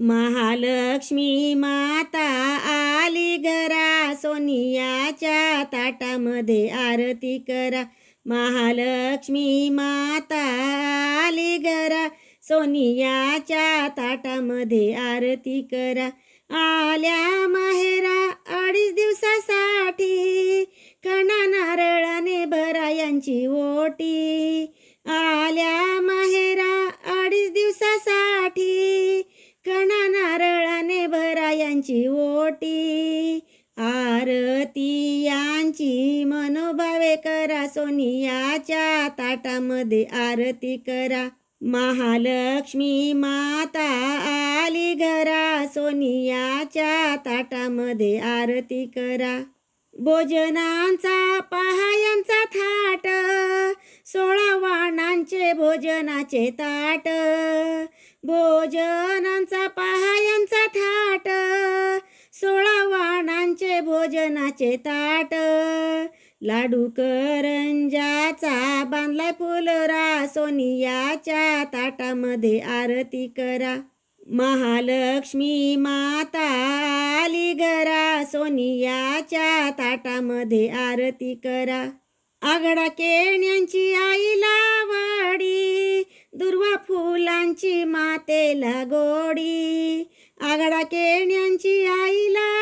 महालक्ष्मी माता आली घरा सोनियाच्या ताटामध्ये आरती करा. महालक्ष्मी माता आली घरा सोनियाच्या ताटामध्ये आरती करा. आल्या माहेरा अडीच दिवसासाठी कणा नारळाने भरा यांची ओटी. आल्या माहेरा अडीच दिवसासाठी यांची ओटी आरती यांची मनोभावे करा सोनियाच्या ताटामध्ये आरती करा. महालक्ष्मी माता आली घरा सोनियाच्या ताटामध्ये आरती करा. भोजनांचा पहायांचा थाट सोळा वाणांचे भोजनाचे ताट भोजनांचा पहायांचा थाट भोजनाचे ताट लाडू करंजाचा बांधलाय फुलरा सोनियाच्या ताटामध्ये आरती करा. महालक्ष्मी माता आली घरा सोनियाच्या ताटामध्ये आरती करा. आगडा केण्यांची आईला वाडी दुर्वा फुलांची मातेला गोडी. आगडा केण्यांची आईला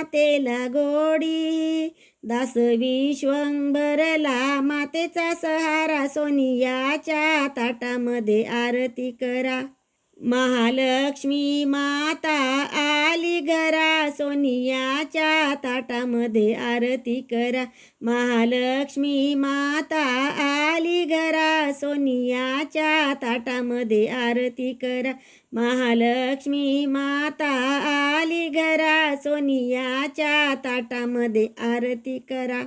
मातेला गोडी. दास विश्वंभरला मातेचा सहारा सोनियाच्या ताटामध्ये आरती करा. महालक्ष्मी माता आली घरा सोनियाच्या ताटामध्ये आरती करा. महालक्ष्मी माता आली घरा. सोनियाच्या ताटामध्ये आरती करा. महालक्ष्मी माता आली घरा. सोनियाच्या ताटामध्ये आरती करा.